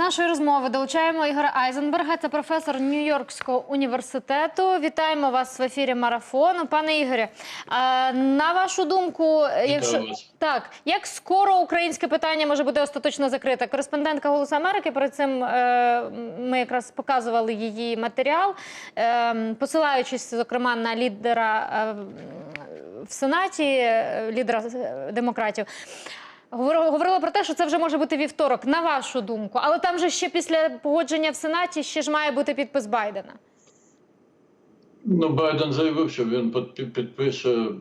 нашої розмови долучаємо Ігоря Айзенберга, це професор Нью-Йоркського університету. Вітаємо вас в ефірі марафону. Пане Ігорі, на вашу думку, якщо так, як скоро українське питання може бути остаточно закрите? Кореспондентка Голосу Америки перед цим е, ми якраз показували її матеріал, е, посилаючись зокрема на лідера е, в Сенаті, лідера демократів. Говорила про те, що це вже може бути вівторок, на вашу думку. Але там же ще після погодження в Сенаті ще ж має бути підпис Байдена. Ну, Байден заявив, що він під- підпише е,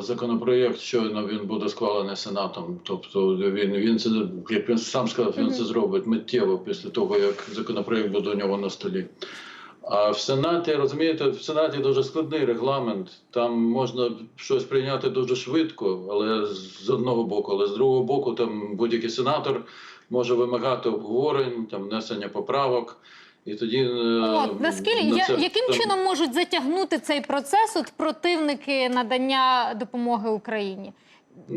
законопроєкт, щойно він буде схвалений Сенатом. Тобто він, він це, як він сам сказав, він це зробить миттєво після того, як законопроєкт буде у нього на столі. А в Сенаті, розумієте, в Сенаті дуже складний регламент. Там можна щось прийняти дуже швидко, але з одного боку, але з другого боку, там будь-який сенатор може вимагати обговорень, там внесення поправок. І тоді е, От наскільки на я, це- яким там- чином можуть затягнути цей процес от противники надання допомоги Україні?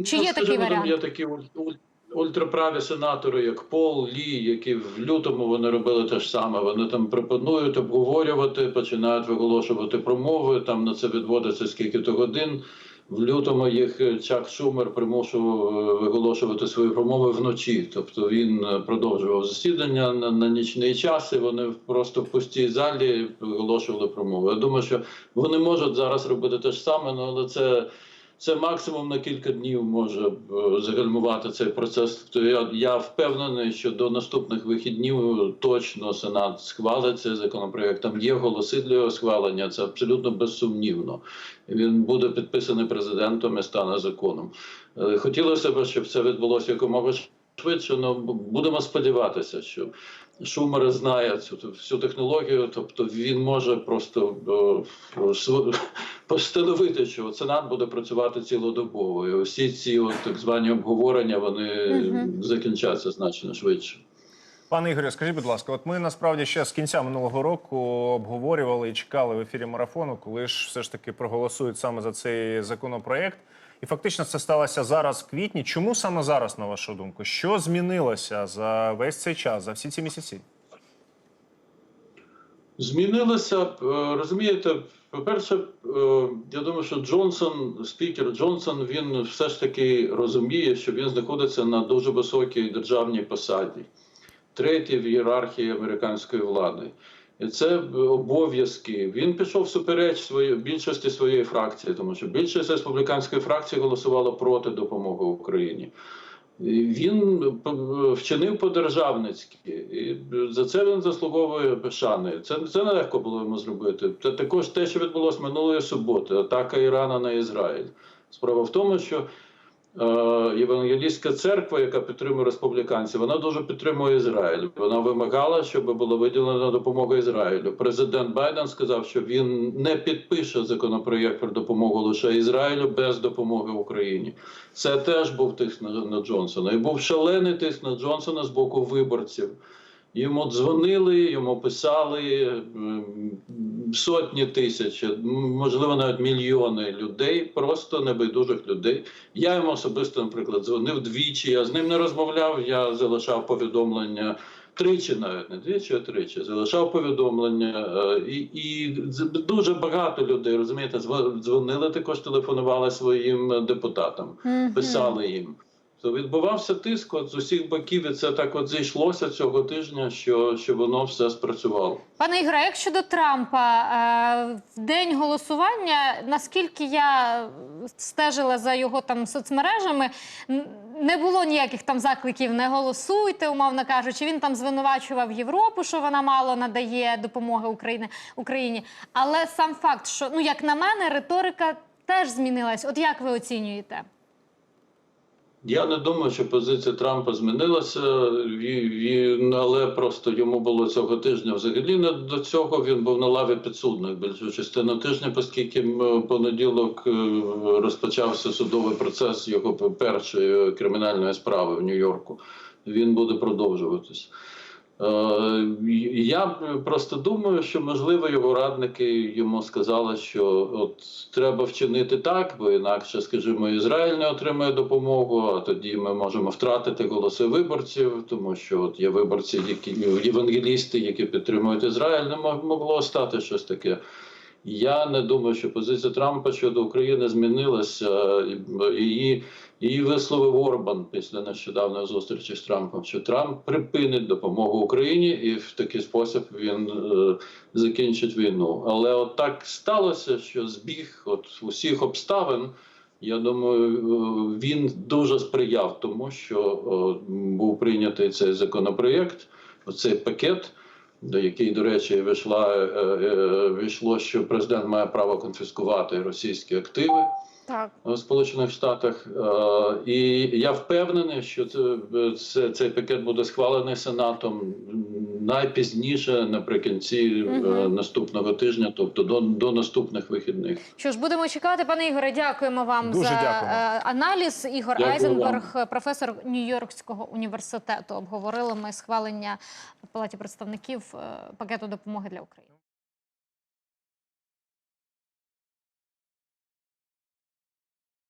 Чи Ну, є такий скажімо, там варіант? Є такі уль- уль- ультраправі сенатори, як Пол Лі, які в лютому вони робили те ж саме. Вони там пропонують обговорювати, починають виголошувати промови. Там на це відводиться скільки то годин. В лютому їх е, Чак Шумер примушував е, виголошувати свої промови вночі. Тобто він е, продовжував засідання на, на нічний час, і вони просто в пустій залі виголошували промови. Я думаю, що вони можуть зараз робити те ж саме, ну, але це. Це максимум на кілька днів може е, загальмувати цей процес. Я, я впевнений, що до наступних вихіднів точно Сенат схвалить цей законопроект. Там є голоси для його схвалення. Це абсолютно безсумнівно. Він буде підписаний президентом і стане законом. Е, Хотілося б, щоб це відбулося якомога швидше. але будемо сподіватися, що Шумер знає цю всю технологію, тобто він може просто е, постановити, що Сенат буде працювати цілодобово. І усі ці от, так звані обговорення вони Мгм. закінчаться значно швидше. Пане Ігорю, скажіть, будь ласка, от ми насправді ще з кінця минулого року обговорювали і чекали в ефірі марафону, коли ж все ж таки проголосують саме за цей законопроект. І фактично це сталося зараз в квітні. Чому саме зараз, на вашу думку? Що змінилося за весь цей час, за всі ці місяці? Змінилося, е, розумієте, по-перше, е, я думаю, що Джонсон, спікер Джонсон, він все ж таки розуміє, що він знаходиться на дуже високій державній посаді, третій в ієрархії американської влади. Це обов'язки. Він пішов супереч своєї більшості своєї фракції, тому що більшість республіканської фракції голосувала проти допомоги Україні. Він вчинив по-державницьки, і за це він заслуговує шани. Це, це нелегко було йому зробити. Це також те, що відбулося минулої суботи, атака Ірана на Ізраїль. Справа в тому, що Євангелійська церква, яка підтримує республіканців, вона дуже підтримує Ізраїль. Вона вимагала, щоб була виділена допомога Ізраїлю. Президент Байден сказав, що він не підпише законопроєкт про допомогу лише Ізраїлю без допомоги Україні. Це теж був тиск на Джонсона. І був шалений тиск на Джонсона з боку виборців. Йому дзвонили, йому писали сотні тисяч, можливо, навіть мільйони людей, просто небайдужих людей. Я йому особисто, наприклад, дзвонив двічі. Я з ним не розмовляв. Я залишав повідомлення тричі, навіть не двічі, а тричі. Залишав повідомлення, е, і, і дуже багато людей розумієте, зво- дзвонили також, телефонували своїм депутатам писали їм. То відбувався тиск от з усіх боків, і це так от зійшлося цього тижня, що, що воно все спрацювало. Пане Ігоре, як щодо Трампа, е, в день голосування, наскільки я стежила за його там соцмережами, не було ніяких там закликів не голосуйте, умовно кажучи. Він там звинувачував Європу, що вона мало надає допомоги Україні, Україні. Але сам факт, що ну як на мене, риторика теж змінилась. От як ви оцінюєте? Я не думаю, що позиція Трампа змінилася, Ві- він, але просто йому було цього тижня взагалі не до цього. Він був на лаві підсудних більшу частину тижня, оскільки понеділок е, розпочався судовий процес його першої кримінальної справи в Нью-Йорку. Він буде продовжуватись. Е, Я просто думаю, що можливо його радники йому сказали, що от треба вчинити так, бо інакше, скажімо, Ізраїль не отримає допомогу. А тоді ми можемо втратити голоси виборців, тому що от є виборці, які євангелісти, які підтримують Ізраїль, не мог- могло стати щось таке. Я не думаю, що позиція Трампа щодо України змінилася. Її, її висловив Орбан після нещодавної зустрічі з Трампом, що Трамп припинить допомогу Україні і в такий спосіб він е, закінчить війну. Але от так сталося, що збіг от усіх обставин. Я думаю, е, він дуже сприяв тому, що е, був прийнятий цей законопроєкт, оцей пакет до який, до речі, вийшла, е, е, вийшло, що президент має право конфіскувати російські активи Так. в Сполучених Штатах. Е, І я впевнений, що це, це, цей пакет буде схвалений Сенатом найпізніше наприкінці е, наступного тижня, тобто до, до наступних вихідних. Що ж, будемо чекати, пане Ігоре. Дякуємо вам Дуже за е, аналіз. Ігор Дякую Айзенберг, професор Нью-Йоркського університету. Обговорили ми схвалення в Палаті представників е, пакету допомоги для України.